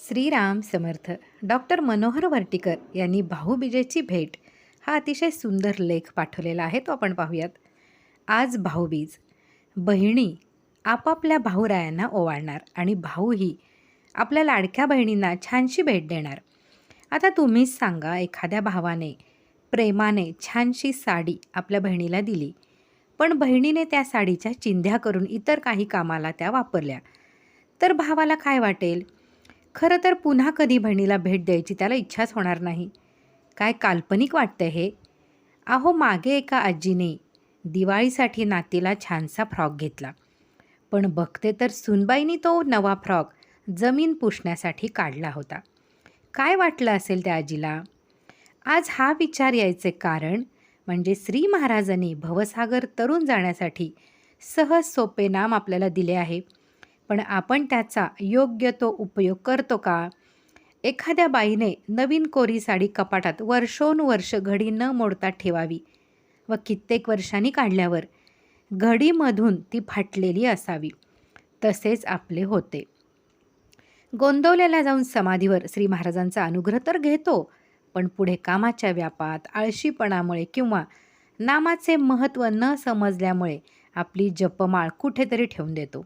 Shriram Samarth doctor Manohar Vartikar यांनी भाऊबीजेची भेट. हा अतिशय सुंदर लेख पाठवलेला आहे तो आपण पाहूयात. आज भाऊबीज बहिणी आपापल्या भाऊरायांना ओवाळणार आणि भाऊही आपल्या लाडक्या बहिणींना छानशी भेट देणार. आता तुम्हीच सांगा एखाद्या भावाने प्रेमाने छानशी साडी आपल्या बहिणीला दिली पण बहिणीने त्या साडीच्या चिंध्या करून इतर काही कामाला त्या वापरल्या. तर भावाला काय वाटेल? खरं तर पुन्हा कधी बहिणीला भेट द्यायची त्याला इच्छाच होणार नाही. काय काल्पनिक वाटतं हे? अहो मागे एका आजीने दिवाळीसाठी नातीला छानसा फ्रॉक घेतला. पण बघते तर सुनबाईनी तो नवा फ्रॉक जमीन पुसण्यासाठी काढला होता. काय वाटलं असेल त्या आजीला? आज हा विचार यायचे कारण म्हणजे श्री महाराजांनी भवसागर तरुण जाण्यासाठी सहज सोपे नाम आपल्याला दिले आहे. पण आपण त्याचा योग्य तो उपयोग करतो का? एखाद्या बाईने नवीन कोरी साडी कपाटात वर्षोनुवर्ष घडी न मोडता ठेवावी व कित्येक वर्षांनी काढल्यावर घडीमधून ती फाटलेली असावी. तसेच आपले होते. गोंदवलेला जाऊन समाधीवर श्री महाराजांचा अनुग्रह तर घेतो पण पुढे कामाच्या व्यापात आळशीपणामुळे किंवा नामाचे महत्त्व न समजल्यामुळे आपली जपमाळ कुठेतरी ठेवून देतो.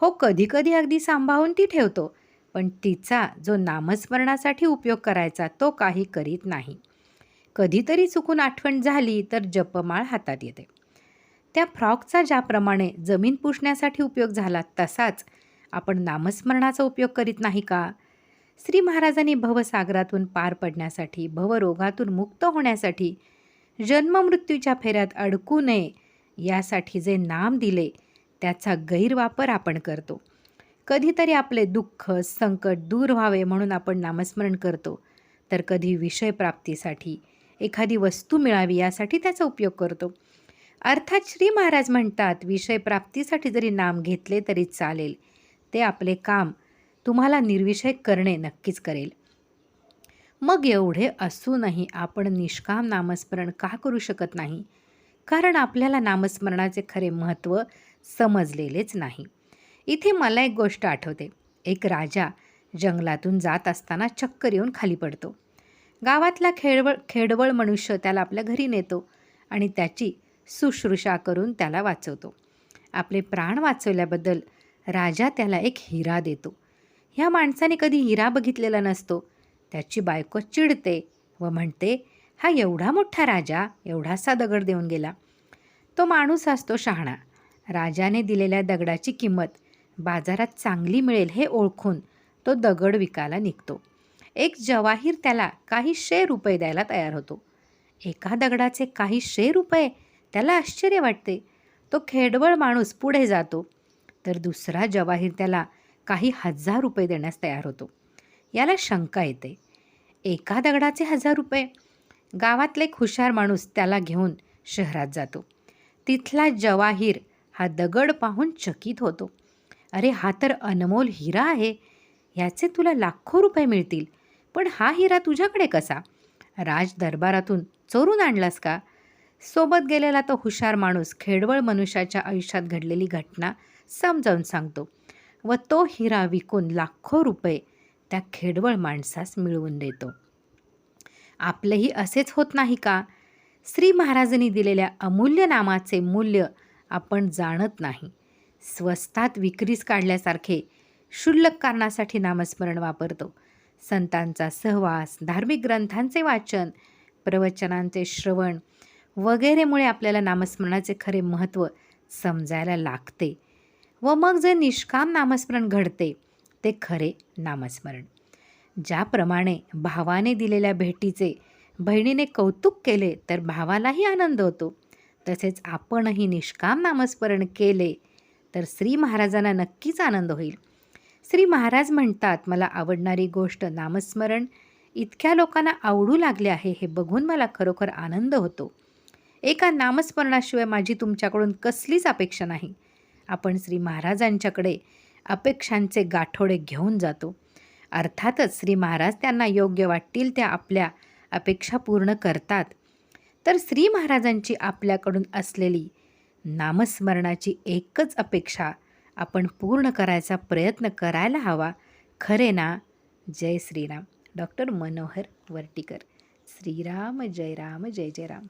हो कधीकधी अगदी सांभाळून ती ठेवतो. पण तिचा जो नामस्मरणासाठी उपयोग करायचा तो काही करीत नाही. कधीतरी चुकून आठवण झाली तर जपमाळ हातात येते. त्या फ्रॉकचा ज्याप्रमाणे जमीन पुसण्यासाठी उपयोग झाला तसाच आपण नामस्मरणाचा उपयोग करीत नाही का? श्री महाराजांनी भवसागरातून पार पडण्यासाठी भवरोगातून मुक्त होण्यासाठी जन्ममृत्यूच्या फेऱ्यात अडकू नये यासाठी जे नाम दिले त्याचा गैरवापर आपण करतो. कधीतरी आपले दुःख संकट दूर व्हावे म्हणून आपण नामस्मरण करतो. तर कधी विषयप्राप्तीसाठी एखादी वस्तू मिळावी यासाठी त्याचा उपयोग करतो. अर्थात श्री महाराज म्हणतात विषयप्राप्तीसाठी जरी नाम घेतले तरी चालेल. ते आपले काम तुम्हाला निर्विषय करणे नक्कीच करेल. मग एवढे असूनही आपण निष्काम नामस्मरण का करू शकत नाही? कारण आपल्याला नामस्मरणाचे खरे महत्त्व समजलेलेच नाही. इथे मला एक गोष्ट आठवते. एक राजा जंगलातून जात असताना चक्कर येऊन खाली पडतो. गावातला खेळवळ खेडवळ मनुष्य त्याला आपल्या घरी नेतो आणि त्याची शुश्रूषा करून त्याला वाचवतो. आपले प्राण वाचवल्याबद्दल राजा त्याला एक हिरा देतो. ह्या माणसाने कधी हिरा बघितलेला नसतो. त्याची बायको चिडते व म्हणते हा एवढा मोठा राजा एवढासा दगड देऊन गेला. तो माणूस असतो शहाणा. राजाने दिलेल्या दगडाची किंमत बाजारात चांगली मिळेल हे ओळखून तो दगड विकायला निघतो. एक जवाहीर त्याला काही शे रुपये द्यायला तयार होतो. एका दगडाचे काही शे रुपये? त्याला आश्चर्य वाटते. तो खेडवळ माणूस पुढे जातो. तर दुसरा जवाहीर त्याला काही हजार रुपये देण्यास तयार होतो. याला शंका येते. एका दगडाचे हजार रुपये? गावातले एक हुशार माणूस त्याला घेऊन शहरात जातो. तिथला जवाहीर हा दगड पाहून चकित होतो. अरे हा तर अनमोल हिरा आहे. याचे तुला लाखो रुपये मिळतील. पण हा हिरा तुझ्याकडे कसा? राज दरबारातून चोरून आणलास का? सोबत गेलेला तो हुशार माणूस खेडवळ मनुष्याच्या आयुष्यात घडलेली घटना समजावून सांगतो. व तो हिरा विकून लाखो रुपये त्या खेडवळ माणसास मिळवून देतो. आपलंही असेच होत नाही का? श्री महाराजांनी दिलेल्या अमूल्य नामाचे मूल्य आपण जाणत नाही. स्वस्तात विक्रीस काढल्यासारखे क्षुल्लक कारणासाठी नामस्मरण वापरतो. संतांचा सहवास धार्मिक ग्रंथांचे वाचन प्रवचनांचे श्रवण वगैरेमुळे आपल्याला नामस्मरणाचे खरे महत्त्व समजायला लागते व मग जे निष्काम नामस्मरण घडते ते खरे नामस्मरण. ज्याप्रमाणे भावाने दिलेल्या भेटीचे बहिणीने कौतुक केले तर भावालाही आनंद होतो. तसेच आपणही निष्काम नामस्मरण केले तर श्री महाराजांना नक्कीच आनंद होईल. श्री महाराज म्हणतात मला आवडणारी गोष्ट नामस्मरण. इतक्या लोकांना आवडू लागले आहे हे बघून मला खरोखर आनंद होतो. एका नामस्मरणाशिवाय माझी तुमच्याकडून कसलीच अपेक्षा नाही. आपण श्री महाराजांच्याकडे अपेक्षांचे गाठोडे घेऊन जातो. अर्थातच श्री महाराज त्यांना योग्य वाटतील त्या आपल्या अपेक्षा पूर्ण करतात. तर श्री महाराजांची आपल्याकडून असलेली नामस्मरणाची एकच अपेक्षा आपण पूर्ण करायचा प्रयत्न करायला हवा. खरे ना? जय श्रीराम. डॉक्टर मनोहर वर्टीकर. श्रीराम जय राम जय जय राम.